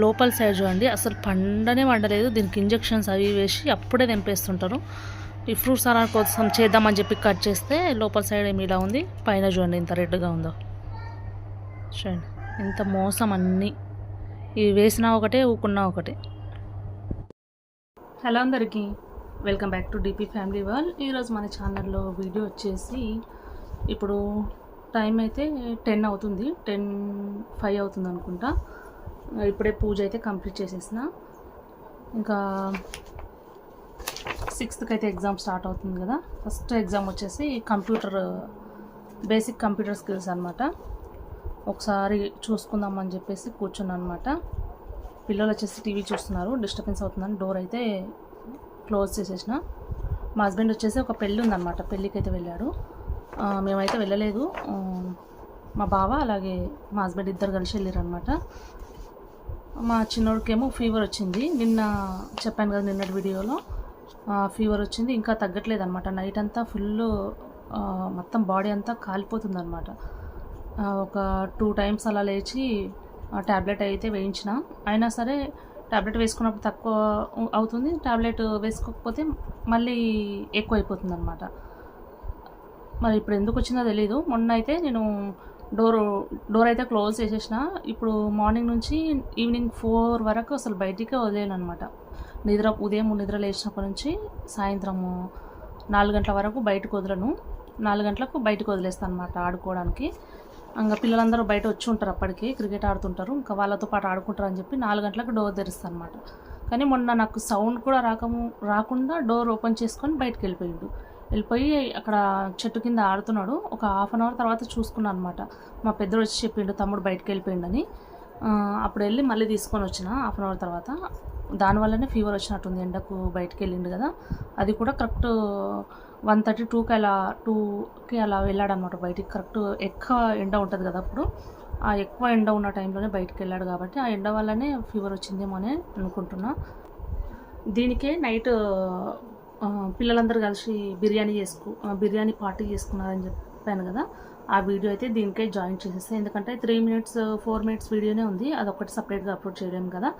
లోపల సైడ్ చూడండి. అసలు పండనే పండలేదు. దీనికి ఇంజెక్షన్స్ అవి వేసి అప్పుడే తెంపేస్తుంటారు. ఈ ఫ్రూట్స్ అలా కోసం చేద్దామని చెప్పి కట్ చేస్తే లోపల సైడ్ ఏమి ఇలా ఉంది. పైన చూడండి ఇంత రెడ్గా ఉందో. చూడండి. ఎంత మోసం అన్నీ. ఇవి వేసినా ఒకటే ఊకున్నా ఒకటే. హలో అందరికీ. Welcome back to DP family world ఈరోజు మన ఛానల్లో వీడియో వచ్చేసి ఇప్పుడు టైం అయితే టెన్ అవుతుంది. టెన్ ఫైవ్ అవుతుంది అనుకుంటా. ఇప్పుడే పూజ అయితే కంప్లీట్ చేసేసిన. ఇంకా సిక్స్త్కి అయితే ఎగ్జామ్ స్టార్ట్ అవుతుంది కదా. ఫస్ట్ ఎగ్జామ్ వచ్చేసి కంప్యూటర్ బేసిక్ కంప్యూటర్ స్కిల్స్ అనమాట ఒకసారి చూసుకుందామని చెప్పేసి కూర్చున్నాను అనమాట పిల్లలు వచ్చేసి టీవీ చూస్తున్నారు డిస్టర్బెన్స్ అవుతుందని డోర్ అయితే క్లోజ్ చేసేసిన. మా హస్బెండ్ వచ్చేసి ఒక పెళ్ళి ఉందన్నమాట పెళ్ళికి అయితే వెళ్ళాడు మేమైతే వెళ్ళలేదు. మా బావ అలాగే మా హస్బెండ్ ఇద్దరు కలిసి వెళ్ళారు అనమాట మా చిన్నోడికేమో ఫీవర్ వచ్చింది. నిన్న చెప్పాను కదా నిన్నటి వీడియోలో. ఫీవర్ వచ్చింది. ఇంకా తగ్గట్లేదు అనమాట నైట్ అంతా ఫుల్ మొత్తం బాడీ అంతా కాలిపోతుంది అనమాట ఒక టూ టైమ్స్ అలా లేచి ట్యాబ్లెట్ అయితే వేయించిన. అయినా సరే ట్యాబ్లెట్ వేసుకున్నప్పుడు తక్కువ అవుతుంది. ట్యాబ్లెట్ వేసుకోకపోతే మళ్ళీ ఎక్కువ అయిపోతుంది అనమాట మరి ఇప్పుడు ఎందుకు వచ్చిందో తెలీదు. మొన్న అయితే నేను డోర్ డోర్ అయితే క్లోజ్ చేసేసిన ఇప్పుడు మార్నింగ్ నుంచి ఈవినింగ్ ఫోర్ వరకు అసలు బయటికే వదిలేను అనమాట నిద్ర ఉదయం నిద్ర లేచినప్పటి నుంచి సాయంత్రము నాలుగు గంటల వరకు బయటకు వదలను. నాలుగు గంటలకు బయటకు వదిలేస్తాను అనమాట ఆడుకోవడానికి. ఇంకా పిల్లలందరూ బయట వచ్చి ఉంటారు అప్పటికి క్రికెట్ ఆడుతుంటారు. ఇంకా వాళ్ళతో పాటు ఆడుకుంటారు అని చెప్పి నాలుగు గంటలకు డోర్ తెరుస్తాను అనమాట కానీ మొన్న నాకు సౌండ్ కూడా రాకము రాకుండా డోర్ ఓపెన్ చేసుకొని బయటకు వెళ్ళిపోయిండు. వెళ్ళిపోయి అక్కడ చెట్టు కింద ఆడుతున్నాడు. ఒక హాఫ్ అన్ అవర్ తర్వాత చూసుకున్నాను అనమాట మా పెద్దోడు వచ్చి చెప్పిండు తమ్ముడు బయటకు వెళ్ళిపోయిండని. అప్పుడు వెళ్ళి మళ్ళీ తీసుకొని వచ్చిన హాఫ్ అన్ అవర్ తర్వాత. దానివల్లనే ఫీవర్ వచ్చినట్టుంది ఎండకు బయటకు వెళ్ళిండు కదా. అది కూడా కరెక్ట్ వన్ థర్టీ టూకి అలా టూకి అలా వెళ్ళాడనమాట బయటికి. కరెక్ట్ ఎక్కువ ఎండ ఉంటుంది కదా అప్పుడు. ఆ ఎక్కువ ఎండ ఉన్న టైంలోనే బయటికి వెళ్ళాడు కాబట్టి ఆ ఎండ వల్లనే ఫీవర్ వచ్చిందేమో అని అనుకుంటున్నా. దీనికే నైట్ పిల్లలందరూ కలిసి బిర్యానీ చేసుకు బిర్యానీ పార్టీ చేసుకున్నారని చెప్పాను కదా. ఆ వీడియో అయితే దీనికే జాయిన్ చేసేస్తాను ఎందుకంటే త్రీ మినిట్స్ ఫోర్ మినిట్స్ వీడియోనే ఉంది. అదొకటి సపరేట్గా అప్లోడ్ చేయడం కదా.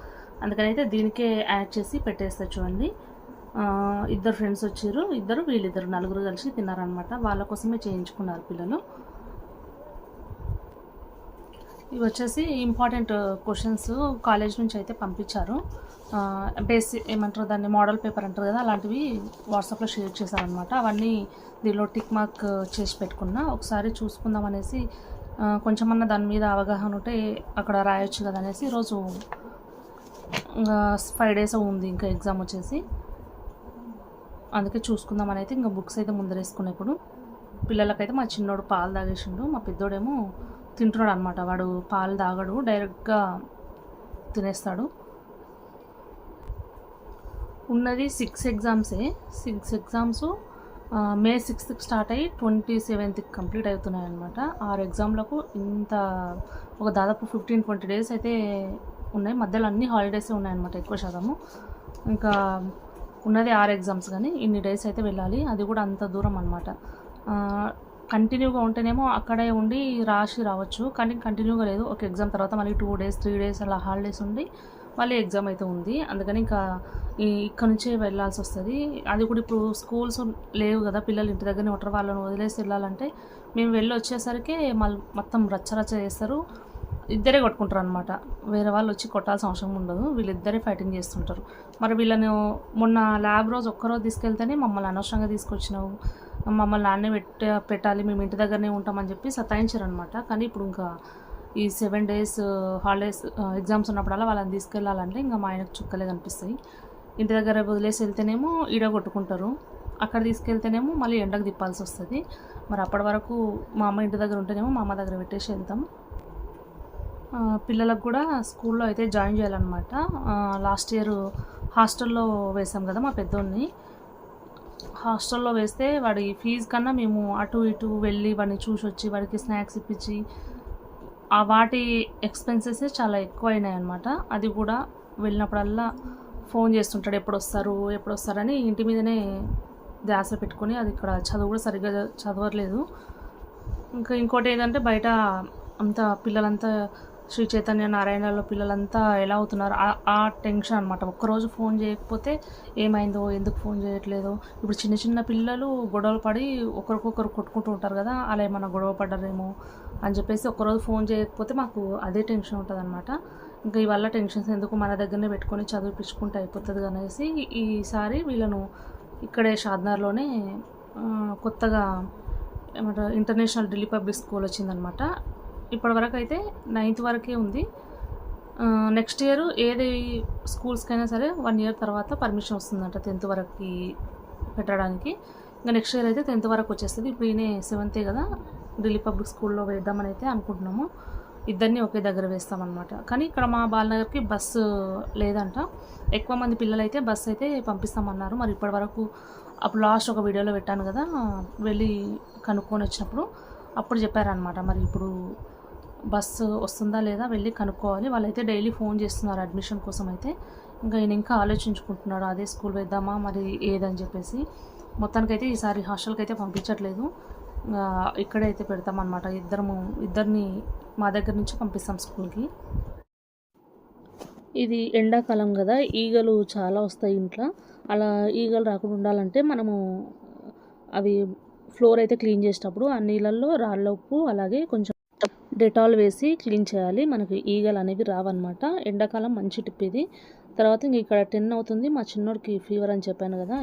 అందుకని అయితే దీనికే యాడ్ చేసి పెట్టేస్తా చూడండి. ఇద్దరు ఫ్రెండ్స్ వచ్చారు. ఇద్దరు వీళ్ళిద్దరు నలుగురు కలిసి తిన్నారనమాట వాళ్ళ కోసమే చేయించుకున్నారు పిల్లలు. ఇవి వచ్చేసి ఇంపార్టెంట్ క్వశ్చన్స్ కాలేజ్ నుంచి అయితే పంపించారు. బేసి ఏమంటారు దాన్ని మోడల్ పేపర్ అంటారు కదా అలాంటివి వాట్సాప్లో షేర్ చేశారనమాట అవన్నీ దీనిలో టిక్ మార్క్ చేసి పెట్టుకున్నా ఒకసారి చూసుకుందాం అనేసి కొంచెమన్నా దాని మీద అవగాహన ఉంటే అక్కడ రాయొచ్చు కదా అనేసి ఈరోజు ఇంకా ఫైవ్ డేస్ ఉంది ఇంకా ఎగ్జామ్ వచ్చేసి. అందుకే చూసుకుందామని అయితే ఇంకా బుక్స్ అయితే ముందరేసుకున్నా ఇప్పుడు. పిల్లలకైతే మా చిన్నోడు పాలు తాగేసిండు మా పెద్దోడేమో తింటున్నాడు అనమాట వాడు పాలు తాగడు డైరెక్ట్గా తినేస్తాడు. ఉన్నది సిక్స్ ఎగ్జామ్సే సిక్స్ ఎగ్జామ్స్ మే సిక్స్త్కి స్టార్ట్ అయ్యి ట్వంటీ సెవెంత్కి కంప్లీట్ అవుతున్నాయి అనమాట ఆరు ఎగ్జామ్లకు ఇంత ఒక దాదాపు ఫిఫ్టీన్ ట్వంటీ డేస్ అయితే ఉన్నాయి. మధ్యలో అన్ని హాలిడేస్ ఉన్నాయన్నమాట ఎక్కువ శాతము. ఇంకా ఉన్నది ఆరు ఎగ్జామ్స్ కానీ ఇన్ని డేస్ అయితే వెళ్ళాలి. అది కూడా అంత దూరం అనమాట కంటిన్యూగా ఉంటేనేమో అక్కడే ఉండి రాసి రావచ్చు. కానీ కంటిన్యూగా లేదు. ఒక ఎగ్జామ్ తర్వాత మళ్ళీ టూ డేస్ త్రీ డేస్ అలా హాలిడేస్ ఉండి మళ్ళీ ఎగ్జామ్ అయితే ఉంది. అందుకని ఇంకా ఈ ఇక్కడ నుంచే వెళ్ళాల్సి వస్తుంది. అది కూడా ఇప్పుడు స్కూల్స్ లేవు కదా పిల్లలు ఇంటి దగ్గరనే ఉంటారు. వాళ్ళని వదిలేసి వెళ్ళాలంటే మేము వెళ్ళి వచ్చేసరికి మళ్ళీ మొత్తం రచ్చ రచ్చ చేస్తారు. ఇద్దరే కొట్టుకుంటారు అనమాట వేరే వాళ్ళు వచ్చి కొట్టాల్సిన అవసరం ఉండదు. వీళ్ళిద్దరే ఫైటింగ్ చేస్తుంటారు. మరి వీళ్ళను మొన్న ల్యాబ్ రోజు ఒక్కరోజు తీసుకెళ్తేనే మమ్మల్ని అనవసరంగా తీసుకొచ్చినావు. మమ్మల్ని నాన్నే పెట్ట పెట్టాలి మేము ఇంటి దగ్గరనే ఉంటామని చెప్పి సతాయించారు అనమాట కానీ ఇప్పుడు ఇంకా ఈ సెవెన్ డేస్ హాలిడేస్ ఎగ్జామ్స్ ఉన్నప్పుడల్లా వాళ్ళని తీసుకెళ్ళాలంటే ఇంకా మా ఆయనకు చుక్కలే కనిపిస్తాయి. ఇంటి దగ్గర వదిలేసి వెళ్తేనేమో ఈడ కొట్టుకుంటారు. అక్కడ తీసుకెళ్తేనేమో మళ్ళీ ఎండకు తిప్పాల్సి వస్తుంది. మరి అప్పటి వరకు మా అమ్మ ఇంటి దగ్గర ఉంటేనేమో మా అమ్మ దగ్గర పెట్టేసి వెళ్తాం. పిల్లలకు కూడా స్కూల్లో అయితే జాయిన్ చేయాలన్నమాట. లాస్ట్ ఇయర్ హాస్టల్లో వేసాం కదా మా పెద్దోడిని. హాస్టల్లో వేస్తే వాడి ఫీజు కన్నా మేము అటు ఇటు వెళ్ళి వాడిని చూసి వచ్చి వాడికి స్నాక్స్ ఇప్పించి ఆ వాటి ఎక్స్పెన్సెస్ చాలా ఎక్కువ అయినాయి అనమాట అది కూడా వెళ్ళినప్పుడల్లా ఫోన్ చేస్తుంటాడు ఎప్పుడు వస్తారు ఎప్పుడు వస్తారని ఇంటి మీదనే ధ్యాస పెట్టుకొని అది ఇక్కడ చదువు కూడా సరిగ్గా చదవట్లేదు. ఇంకా ఇంకోటి ఏంటంటే బయట అంతా పిల్లలంతా శ్రీ చైతన్య నారాయణలో పిల్లలంతా ఎలా అవుతున్నారు? ఆ- టెన్షన్ అనమాట ఒక్కరోజు ఫోన్ చేయకపోతే ఏమైందో ఎందుకు ఫోన్ చేయట్లేదు? ఇప్పుడు చిన్న చిన్న పిల్లలు గొడవలు పడి ఒకరికొకరు కొట్టుకుంటూ ఉంటారు కదా అలా ఏమైనా గొడవ పడ్డారేమో అని చెప్పేసి ఒక్కరోజు ఫోన్ చేయకపోతే మాకు అదే టెన్షన్ ఉంటుంది అనమాట ఇంకా ఇవల్ల టెన్షన్స్ ఎందుకు మన దగ్గరనే పెట్టుకొని చదివిపించుకుంటే అయిపోతుంది అనేసి ఈసారి వీళ్ళను ఇక్కడే షాద్నార్లోనే కొత్తగా ఏమంటారు ఇంటర్నేషనల్ ఢిల్లీ పబ్లిక్ స్కూల్ వచ్చిందనమాట ఇప్పటివరకు అయితే నైన్త్ వరకే ఉంది. నెక్స్ట్ ఇయర్ ఏది స్కూల్స్కైనా సరే వన్ ఇయర్ తర్వాత పర్మిషన్ వస్తుందంట టెన్త్ వరకు పెట్టడానికి. ఇంకా నెక్స్ట్ ఇయర్ అయితే టెన్త్ వరకు వచ్చేస్తుంది. ఇప్పుడు ఈయన సెవెంతే కదా ఢిల్లీ పబ్లిక్ స్కూల్లో వేద్దామని అయితే అనుకుంటున్నాము. ఇద్దరిని ఒకే దగ్గర వేస్తామన్నమాట. కానీ ఇక్కడ మా బాలనగర్కి బస్సు లేదంట. ఎక్కువ మంది పిల్లలు అయితే బస్సు అయితే పంపిస్తామన్నారు. మరి ఇప్పటి వరకు అప్పుడు లాస్ట్ ఒక వీడియోలో పెట్టాను కదా వెళ్ళి కనుక్కొని వచ్చినప్పుడు అప్పుడు చెప్పారనమాట మరి ఇప్పుడు బస్సు వస్తుందా లేదా వెళ్ళి కనుక్కోవాలి. వాళ్ళైతే డైలీ ఫోన్ చేస్తున్నారు అడ్మిషన్ కోసం అయితే. ఇంకా ఈయన ఇంకా ఆలోచించుకుంటున్నాడు అదే స్కూల్ వేద్దామా మరి ఏదని చెప్పేసి. మొత్తానికైతే ఈసారి హాస్టల్కి అయితే పంపించట్లేదు. ఇంకా ఇక్కడే అయితే పెడతామన్నమాట. ఇద్దరము ఇద్దరిని మా దగ్గర నుంచి పంపిస్తాం స్కూల్కి. ఇది ఎండాకాలం కదా ఈగలు చాలా వస్తాయి ఇంట్లో. అలా ఈగలు రాకుండా ఉండాలంటే మనము అవి ఫ్లోర్ అయితే క్లీన్ చేసేటప్పుడు ఆ నీళ్ళల్లో రాళ్ళ ఉప్పు అలాగే కొంచెం డెటాల్ వేసి క్లీన్ చేయాలి. మనకి ఈగలు అనేవి రావన్నమాట. ఎండాకాలం మంచి టిప్ ఇది తర్వాత ఇంక ఇక్కడ టెన్ అవుతుంది. మా చిన్నోడికి ఫీవర్ అని చెప్పాను కదా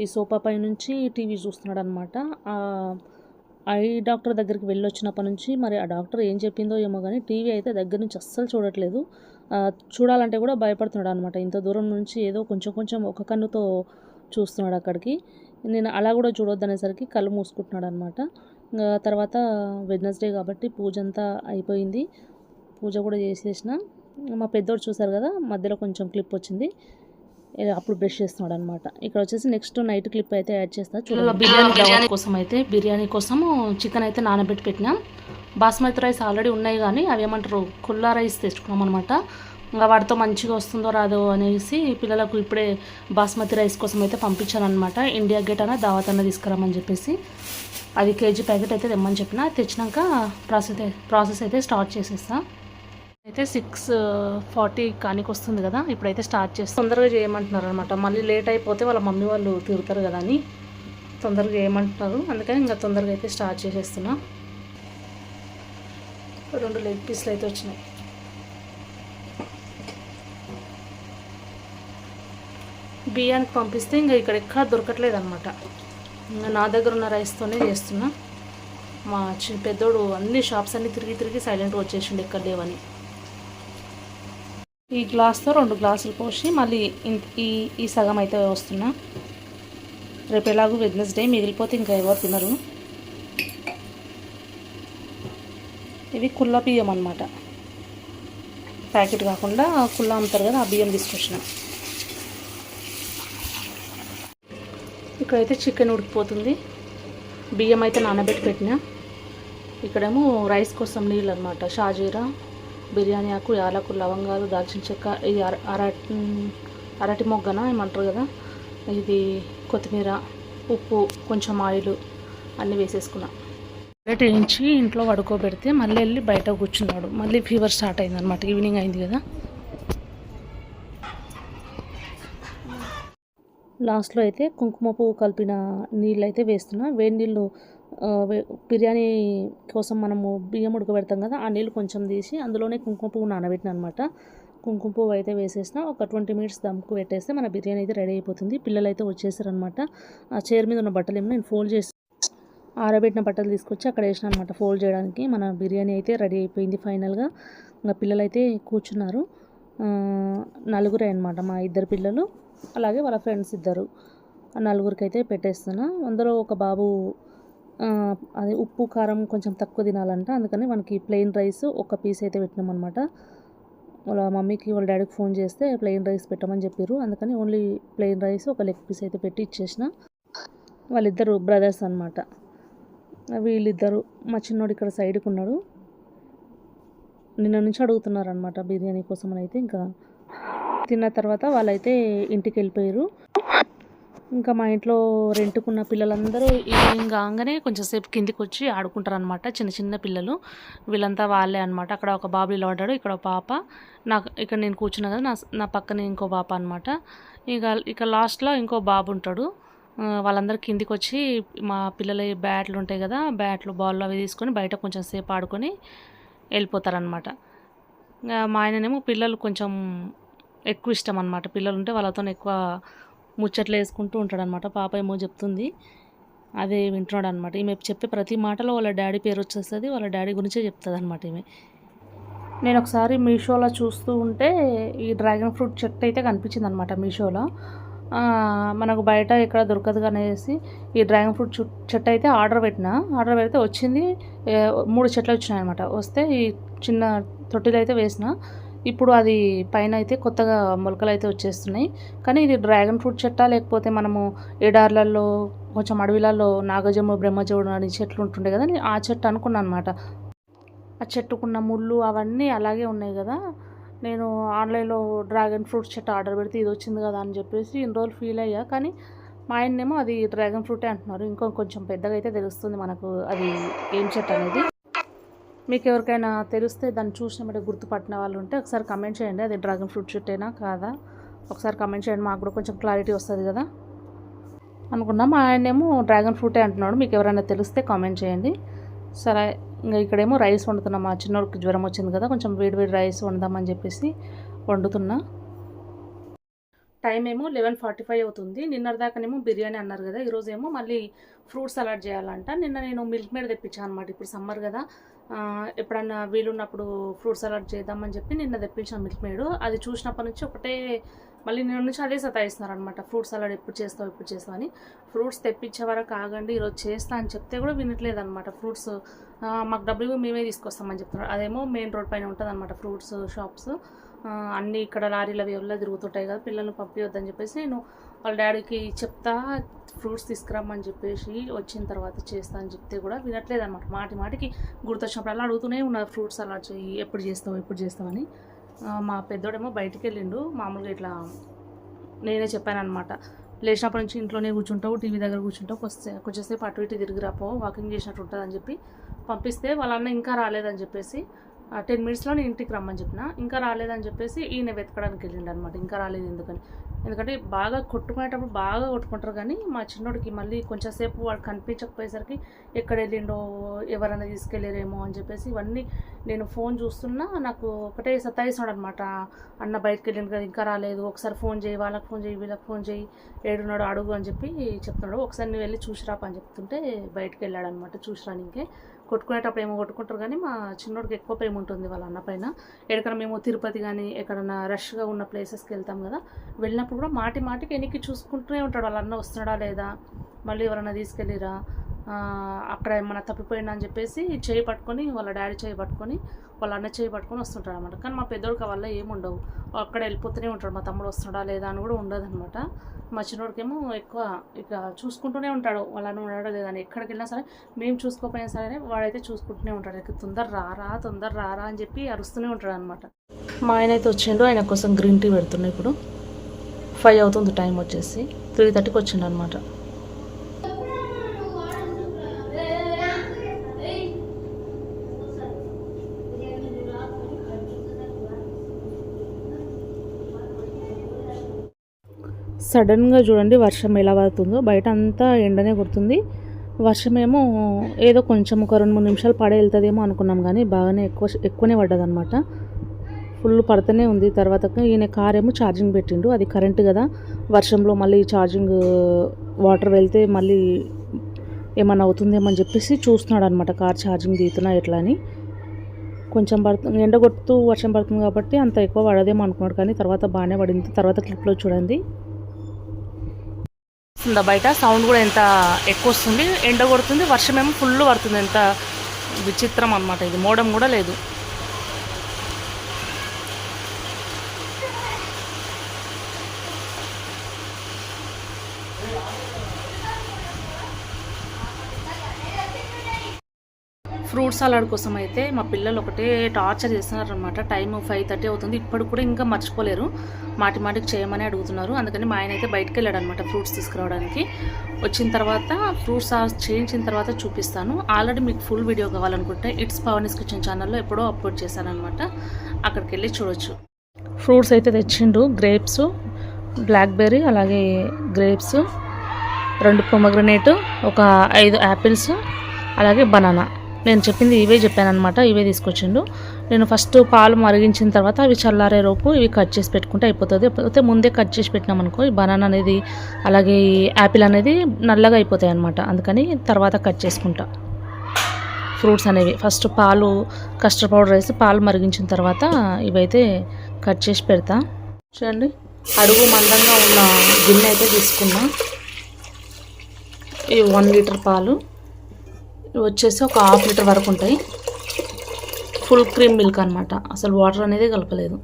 ఈ- సోఫా పై నుంచి టీవీ చూస్తున్నాడు అనమాట ఐ డాక్టర్ దగ్గరికి వెళ్ళొచ్చినప్పటి నుంచి మరి ఆ డాక్టర్ ఏం చెప్పిందో ఏమో కానీ టీవీ అయితే దగ్గర నుంచి అస్సలు చూడట్లేదు. చూడాలంటే కూడా భయపడుతున్నాడు అనమాట ఇంత దూరం నుంచి ఏదో కొంచెం కొంచెం ఒక కన్నుతో చూస్తున్నాడు అక్కడికి. నేను అలా కూడా చూడొద్దనేసరికి కళ్ళు మూసుకుంటున్నాడు అనమాట తర్వాత వెడ్నెస్డే కాబట్టి పూజ అంతా అయిపోయింది. పూజ కూడా చేసేసిన. మా పెద్దోడు చూసారు కదా మధ్యలో కొంచెం క్లిప్ వచ్చింది. అప్పుడు బ్రష్ చేస్తున్నాడు అనమాట ఇక్కడ వచ్చేసి నెక్స్ట్ నైట్ క్లిప్ అయితే యాడ్ చేస్తా చూడండి. బిర్యానీ బిర్యానీ. కోసం అయితే బిర్యానీ కోసం చికెన్ అయితే నానబెట్టి పెట్టినాం. బాస్మతి రైస్ ఆల్రెడీ ఉన్నాయి కానీ అవి ఏమంటారు కుల్లా రైస్ తెచ్చుకున్నాం అనమాట ఇంకా వాటితో మంచిగా వస్తుందో రాదో అనేసి పిల్లలకు ఇప్పుడే బాస్మతి రైస్ కోసం అయితే పంపించాను అనమాట ఇండియా గేట్ అన్న దావత్ అన్న తీసుకురామని చెప్పేసి. అది కేజీ ప్యాకెట్ అయితే తెమ్మని చెప్పిన. తెచ్చినాక ప్రాసెస్ ప్రాసెస్ అయితే స్టార్ట్ చేసేస్తాను అయితే సిక్స్ ఫార్టీ కానికి వస్తుంది కదా ఇప్పుడైతే స్టార్ట్ చేస్తాం. తొందరగా చేయమంటున్నారు అనమాట మళ్ళీ లేట్ అయిపోతే వాళ్ళ మమ్మీ వాళ్ళు తిరుగుతారు కదా అని. తొందరగా చేయమంటున్నారు. అందుకని ఇంకా తొందరగా అయితే స్టార్ట్ చేసేస్తున్నా. రెండు లెగ్ పీస్లు అయితే వచ్చినాయి. బియ్యానికి పంపిస్తే ఇంకా ఇక్కడ ఎక్కడ దొరకట్లేదు అనమాట ఇంకా నా దగ్గర ఉన్న రైస్తోనే చేస్తున్నా. మా చిన్న పెద్దోడు అన్ని షాప్స్ అన్ని తిరిగి తిరిగి సైలెంట్గా వచ్చేసిండు ఎక్కడ లేవని. ఈ గ్లాస్తో రెండు గ్లాసులు పోసి మళ్ళీ ఈ ఈ సగం అయితే వస్తున్నా. రేపు ఎలాగో వెడ్నెస్డే మిగిలిపోతే ఇంకా ఎవరు తినరు. ఇవి కుల్ల బియ్యం అనమాట ప్యాకెట్ కాకుండా కుల్ల అమ్ముతారు కదా ఆ బియ్యం తీసుకొచ్చిన. ఇక్కడైతే చికెన్ ఉడికిపోతుంది. బియ్యం అయితే నానబెట్టి పెట్టిన. ఇక్కడేమో రైస్ కోసం నీళ్ళు అనమాట షాజీరా బిర్యానీ ఆకు యాలకు లవంగాలు దాల్చిన చెక్క ఇది అర అరటి మొగ్గన ఏమంటారు కదా? ఇది కొత్తిమీర ఉప్పు కొంచెం ఆయిల్ అన్నీ వేసేసుకున్నా. బయట నుంచి ఇంట్లో పడుకోబెడితే మళ్ళీ వెళ్ళి బయట కూర్చున్నాడు. మళ్ళీ ఫీవర్ స్టార్ట్ అయింది అనమాట ఈవినింగ్ అయింది కదా. లాస్ట్లో అయితే కుంకుమ పువ్వు కలిపిన నీళ్ళు అయితే వేస్తున్నా. వేడి నీళ్ళు బిర్యానీ కోసం మనము బియ్యం ఉడకబెడతాం కదా ఆ నీళ్ళు కొంచెం తీసి అందులోనే కుంకుమ పువ్వు నానబెట్టిన అనమాట కుంకుమ పువ్వు అయితే వేసేసిన ఒక ట్వంటీ మినిట్స్ దమ్కు పెట్టేస్తే మన బిర్యానీ అయితే రెడీ అయిపోతుంది. పిల్లలు అయితే వచ్చేసారనమాట ఆ చైర్ మీద ఉన్న బట్టలు ఏమో నేను ఫోల్డ్ చేసి ఆరబెట్టిన బట్టలు తీసుకొచ్చి అక్కడ వేసిన అనమాట ఫోల్డ్ చేయడానికి. మన బిర్యానీ అయితే రెడీ అయిపోయింది ఫైనల్గా. ఇంకా పిల్లలు అయితే కూర్చున్నారు నలుగురే అనమాట మా ఇద్దరు పిల్లలు. అలాగే వాళ్ళ ఫ్రెండ్స్ ఇద్దరు. ఆ నలుగురికి అయితే పెట్టేస్తున్నా. అందులో ఒక బాబు అది ఉప్పు కారం కొంచెం తక్కువ తినాలంట. అందుకని మనకి ప్లెయిన్ రైస్ ఒక పీస్ అయితే పెట్టినాం అనమాట వాళ్ళ మమ్మీకి వాళ్ళ డాడీకి ఫోన్ చేస్తే ప్లెయిన్ రైస్ పెట్టమని చెప్పారు అందుకని ఓన్లీ ప్లెయిన్ రైస్ ఒక లెగ్ పీస్ అయితే పెట్టి ఇచ్చేసిన. వాళ్ళిద్దరు బ్రదర్స్ అనమాట వీళ్ళిద్దరు మా చిన్నోడు ఇక్కడ సైడ్కి ఉన్నాడు. నిన్న నుంచి అడుగుతున్నారు అనమాట బిర్యానీ కోసం అని అయితే ఇంకా. తిన్న తర్వాత వాళ్ళైతే ఇంటికి వెళ్ళిపోయారు ఇంకా మా ఇంట్లో రెంట్కున్న పిల్లలందరూ ఈవినింగ్ కాగానే కొంచెం సేపు కిందికి వచ్చి ఆడుకుంటారు అనమాట చిన్న చిన్న పిల్లలు. వీళ్ళంతా వాళ్ళే అనమాట అక్కడ ఒక బాబు ఇలా ఇక్కడ పాప. నాకు ఇక్కడ నేను కూర్చున్నా కదా నా నా పక్కనే ఇంకో పాప అనమాట ఇక ఇక లాస్ట్లో ఇంకో బాబు ఉంటాడు. వాళ్ళందరూ కిందికి వచ్చి మా పిల్లల బ్యాట్లు ఉంటాయి కదా బ్యాట్లు బాల్ అవి తీసుకొని బయట కొంచెం సేపు ఆడుకొని వెళ్ళిపోతారనమాట ఇంకా మా ఆయననేమో పిల్లలు కొంచెం ఎక్కువ ఇష్టం అనమాట పిల్లలు ఉంటే వాళ్ళతో ఎక్కువ ముచ్చట్లు వేసుకుంటూ ఉంటాడు అనమాట పాప ఏమో చెప్తుంది. అదే వింటున్నాడు అనమాట ఈమె చెప్పే ప్రతి మాటలో వాళ్ళ డాడీ పేరు వచ్చేస్తుంది. వాళ్ళ డాడీ గురించే చెప్తుంది అనమాట ఈమె. నేను ఒకసారి మీషోలో చూస్తూ ఉంటే ఈ డ్రాగన్ ఫ్రూట్ చెట్టు అయితే కనిపించింది అనమాట మీషోలో మనకు బయట ఇక్కడ దొరకదు అనేసి ఈ డ్రాగన్ ఫ్రూట్ చుట్- చెట్టు అయితే ఆర్డర్ పెట్టిన ఆర్డర్ పెడితే వచ్చింది. మూడు చెట్లు వచ్చినాయి అనమాట వస్తే ఈ చిన్న తొట్టిలో అయితే వేసిన ఇప్పుడు అది పైన అయితే కొత్తగా మొలకలు అయితే వచ్చేస్తున్నాయి. కానీ ఇది డ్రాగన్ ఫ్రూట్ చెట్టా? లేకపోతే మనము ఎడార్లలో కొంచెం అడవిలలో నాగజము బ్రహ్మజముడు అని చెట్లు ఉంటుండే కదా నేను ఆ చెట్టు అనుకున్నాను అనమాట ఆ చెట్టుకున్న ముళ్ళు అవన్నీ అలాగే ఉన్నాయి కదా. నేను ఆన్లైన్లో డ్రాగన్ ఫ్రూట్ చెట్టు ఆర్డర్ పెడితే ఇది వచ్చింది కదా అని చెప్పేసి ఇన్ని రోజులు ఫీల్ అయ్యా. కానీ మా ఆయన్నేమో అది డ్రాగన్ ఫ్రూటే అంటున్నారు. ఇంకో కొంచెం పెద్దగా అయితే తెలుస్తుంది మనకు అది ఏం చెట్టు అనేది. మీకు ఎవరికైనా తెలిస్తే దాన్ని చూసిన చూసినప్పుడు గుర్తుపట్టిన వాళ్ళు ఉంటే ఒకసారి కమెంట్ చేయండి. అది డ్రాగన్ ఫ్రూట్ చెట్టేనా? కాదా? ఒకసారి కమెంట్ చేయండి. మాకు కూడా కొంచెం క్లారిటీ వస్తుంది కదా. అనుకున్నాం. ఆయనేమో డ్రాగన్ ఫ్రూటే అంటున్నాడు. మీకు ఎవరైనా తెలిస్తే కామెంట్ చేయండి. సరే ఇంకా ఇక్కడేమో రైస్ వండుతున్నాం. మా చిన్నోడికి జ్వరం వచ్చింది కదా. కొంచెం వేడి వేడి రైస్ వండుదామని చెప్పేసి వండుతున్నా. టైం ఏమో లెవెన్ ఫార్టీ ఫైవ్ అవుతుంది. నిన్నటిదాకానేమో బిర్యానీ అన్నారు కదా ఈరోజు ఏమో మళ్ళీ ఫ్రూట్ సలాడ్ చేయాలంట. నిన్న నేను మిల్క్ మేడ్ తెప్పించాను అనమాట ఇప్పుడు సమ్మర్ కదా ఎప్పుడన్నా వీలున్నప్పుడు ఫ్రూట్ సలాడ్ చేద్దామని చెప్పి నిన్న తెప్పించాను మిల్క్ మేడ్. అది చూసినప్పటి నుంచి ఒకటే మళ్ళీ నిన్న నుంచి అదే సతాయిస్తున్నారు అనమాట ఫ్రూట్ సలాడ్ ఎప్పుడు చేస్తావు ఎప్పుడు చేస్తావు అని. ఫ్రూట్స్ తెప్పించే వరకు ఆగండి ఈరోజు చేస్తా అని చెప్తే కూడా వినట్లేదు అనమాట ఫ్రూట్స్ మాకు డబ్బులు మేమే తీసుకొస్తామని చెప్తున్నారు. అదేమో మెయిన్ రోడ్ పైన ఉంటుంది అనమాట ఫ్రూట్స్ షాప్స్. అన్నీ ఇక్కడ లారీలు అవి ఎవరిలో తిరుగుతుంటాయి కదా పిల్లల్ని పంపించొద్దని చెప్పేసి నేను వాళ్ళ డాడీకి చెప్తా ఫ్రూట్స్ తీసుకురమ్మని చెప్పేసి వచ్చిన తర్వాత చేస్తా అని చెప్తే కూడా వినట్లేదు అనమాట మాటి మాటికి గుర్తొచ్చినప్పుడల్లా అడుగుతూనే ఉన్నారు ఫ్రూట్స్ అలా చెయ్యి ఎప్పుడు చేస్తావు ఎప్పుడు చేస్తామని మా పెద్దోడేమో బయటికి వెళ్ళిండు మామూలుగా ఇట్లా నేనే చెప్పాను అనమాట లేచినప్పటి నుంచి ఇంట్లోనే కూర్చుంటావు టీవీ దగ్గర కూర్చుంటావు కొంచెం కొంచెంసేపు అటు ఇటు తిరిగి రాపో వాకింగ్ చేసినట్టు ఉంటుంది అని చెప్పి పంపిస్తే వాళ్ళన్న ఇంకా రాలేదని చెప్పేసి టెన్ మినిట్స్లో నేను ఇంటికి రమ్మని చెప్పిన. ఇంకా రాలేదని చెప్పేసి ఈయన వెతకడానికి వెళ్ళిండు అనమాట ఇంకా రాలేదు ఎందుకని. ఎందుకంటే బాగా కొట్టుకునేటప్పుడు బాగా కొట్టుకుంటారు కానీ మా చిన్నోడికి మళ్ళీ కొంచెం సేపు వాడు కనిపించకపోయేసరికి ఎక్కడ వెళ్ళిండో ఎవరైనా తీసుకెళ్ళారేమో అని చెప్పేసి ఇవన్నీ నేను ఫోన్ చూస్తున్నా. నాకు ఒకటే సతాయిస్తున్నాడు అనమాట అన్న బయటకు వెళ్ళిండు కదా ఇంకా రాలేదు. ఒకసారి ఫోన్ చేయి వాళ్ళకి ఫోన్ చేయి వీళ్ళకి ఫోన్ చేయి. ఏడున్నాడు అడుగు అని చెప్పి చెప్తున్నాడు. ఒకసారి నువ్వు వెళ్ళి చూసిరాపని అని చెప్తుంటే బయటకు వెళ్ళాడు అనమాట చూసిరానికే కొట్టుకునేటప్పుడు ఏమో కొట్టుకుంటారు కానీ మా చిన్నోడికి ఎక్కువ ప్రేమ ఉంటుంది వాళ్ళ అన్న పైన. ఎక్కడైనా మేము తిరుపతి కానీ ఎక్కడన్నా రష్గా ఉన్న ప్లేసెస్కి వెళ్తాం కదా వెళ్ళినప్పుడు కూడా మాటి మాటికి వెనక్కి చూసుకుంటూనే ఉంటాడు. వాళ్ళ అన్న వస్తున్నాడా లేదా? మళ్ళీ ఎవరైనా తీసుకెళ్ళిరా? అక్కడ ఏమైనా తప్పిపోయిందా అని చెప్పేసి చేయి పట్టుకొని వాళ్ళ డాడీ చేయి పట్టుకొని వాళ్ళ అన్న చేయి పట్టుకొని వస్తుంటాడు అనమాట కానీ మా పెద్దోడికి వల్ల ఏముండవు అక్కడ వెళ్ళిపోతూనే ఉంటాడు. మా తమ్ముడు వస్తున్నాడా లేదా అని కూడా ఉండదు అనమాట మా చిన్నోడికేమో ఎక్కువ ఇక చూసుకుంటూనే ఉంటాడు. వాళ్ళని ఉండడా లేదని లేదా అని ఎక్కడికి వెళ్ళినా సరే మేము చూసుకోకపోయినా సరే వాడైతే చూసుకుంటూనే ఉంటాడు. ఇక తొందర రారా తొందర రారా అని చెప్పి అరుస్తూనే ఉంటాడు అనమాట మా ఆయన అయితే వచ్చిండు. ఆయన కోసం గ్రీన్ టీ పెడుతున్నాయి ఇప్పుడు. ఫైవ్ అవుతుంది టైం వచ్చేసి. త్రీ థర్టీకి వచ్చిండు అనమాట సడన్గా చూడండి వర్షం ఎలా పడుతుందో. బయట అంతా ఎండనే కొడుతుంది. వర్షమేమో ఏదో కొంచెం ఒక రెండు మూడు నిమిషాలు పడే వెళ్తుందేమో అనుకున్నాం కానీ బాగానే ఎక్కువ ఎక్కువనే పడ్డదనమాట ఫుల్ పడుతూనే ఉంది. తర్వాత ఈయన కార్ ఏమో ఛార్జింగ్ పెట్టిండు. అది కరెంట్ కదా. వర్షంలో మళ్ళీ ఛార్జింగ్ వాటర్ వెళ్తే మళ్ళీ ఏమన్నా అవుతుందేమో అని చెప్పేసి చూస్తున్నాడు అనమాట కార్ ఛార్జింగ్ తీస్తున్నా ఎట్లా అని. కొంచెం పడుతుంది ఎండ కొడుతూ వర్షం పడుతుంది కాబట్టి అంత ఎక్కువ పడదేమో అనుకున్నాడు. కానీ తర్వాత బాగానే పడింది. తర్వాత క్లిప్లో చూడండి. వస్తుందా బయట? సౌండ్ కూడా ఎంత ఎక్కువ వస్తుంది ఎండ కొడుతుంది? వర్షం ఏమో ఫుల్ పడుతుంది. ఎంత విచిత్రం అనమాట ఇది. మోడం కూడా లేదు. ఫ్రూట్ సలాడ్ కోసం అయితే మా పిల్లలు ఒకటే టార్చర్ చేస్తున్నారు అనమాట టైం ఫైవ్ థర్టీ అవుతుంది. ఇప్పుడు కూడా ఇంకా మర్చిపోలేరు. మాటి మాటికి చేయమని అడుగుతున్నారు. అందుకని మా ఆయన అయితే బయటకు వెళ్ళాడు అనమాట ఫ్రూట్స్ తీసుకురావడానికి. వచ్చిన తర్వాత ఫ్రూట్స్ చేయించిన తర్వాత చూపిస్తాను. ఆల్రెడీ మీకు ఫుల్ వీడియో కావాలనుకుంటే ఇట్స్ పవనిస్ కిచెన్ ఛానల్లో ఎప్పుడో అప్లోడ్ చేశాను అనమాట అక్కడికి వెళ్ళి చూడొచ్చు. ఫ్రూట్స్ అయితే తెచ్చిండు. గ్రేప్స్ బ్లాక్బెర్రీ అలాగే గ్రేప్స్ రెండు పొమగ్రనేట్ ఒక ఐదు యాపిల్స్ అలాగే బనానా. నేను చెప్పింది ఇవే చెప్పాను అనమాట ఇవే తీసుకొచ్చిండు. నేను ఫస్ట్ పాలు మరిగించిన తర్వాత అవి చల్లారే లోపు ఇవి కట్ చేసి పెట్టుకుంటే అయిపోతుంది. అయితే ముందే కట్ చేసి పెట్టినాం అనుకో ఈ బనానా అనేది అలాగే ఈ యాపిల్ అనేది నల్లగా అయిపోతాయి అనమాట అందుకని తర్వాత కట్ చేసుకుంటా. ఫ్రూట్స్ అనేవి. ఫస్ట్ పాలు కస్టర్డ్ పౌడర్ వేసి పాలు మరిగించిన తర్వాత ఇవైతే కట్ చేసి పెడతా. చూడండి అడుగు మందంగా ఉన్న గిన్నె అయితే తీసుకున్నా. ఈ వన్ లీటర్ పాలు. ఇవి వచ్చేసి ఒక హాఫ్ లీటర్ వరకు ఉంటాయి. ఫుల్ క్రీమ్ మిల్క్ అనమాట అసలు వాటర్ అనేది కలపలేదు.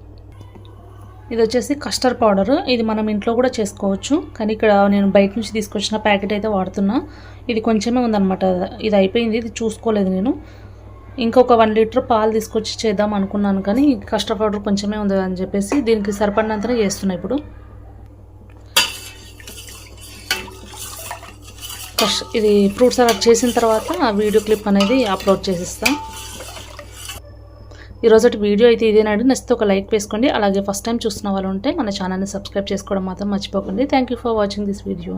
ఇది వచ్చేసి కస్టర్డ్ పౌడర్. ఇది మనం ఇంట్లో కూడా చేసుకోవచ్చు. కానీ ఇక్కడ నేను బయట నుంచి తీసుకొచ్చిన ప్యాకెట్ అయితే వాడుతున్నా. ఇది కొంచెమే ఉందన్నమాట. ఇది అయిపోయింది. ఇది చూసుకోలేదు నేను. ఇంకొక వన్ లీటర్ పాలు తీసుకొచ్చి చేద్దాం అనుకున్నాను కానీ కస్టర్డ్ పౌడర్ కొంచెమే ఉంది అని చెప్పేసి దీనికి సరిపడినంతనే చేస్తున్నా ఇప్పుడు. ఫస్ట్ ఇది ఫ్రూట్ సలాడ్ చేసిన తర్వాత ఆ వీడియో క్లిప్ అనేది అప్లోడ్ చేసిస్తాం. ఈరోజు వీడియో అయితే ఇదేనండి నచ్చితే ఒక లైక్ వేసుకోండి. అలాగే ఫస్ట్ టైం చూస్తున్న వాళ్ళు ఉంటే మన ఛానల్ని సబ్స్క్రైబ్ చేసుకోవడం మాత్రం మర్చిపోకండి. Thank you for watching this video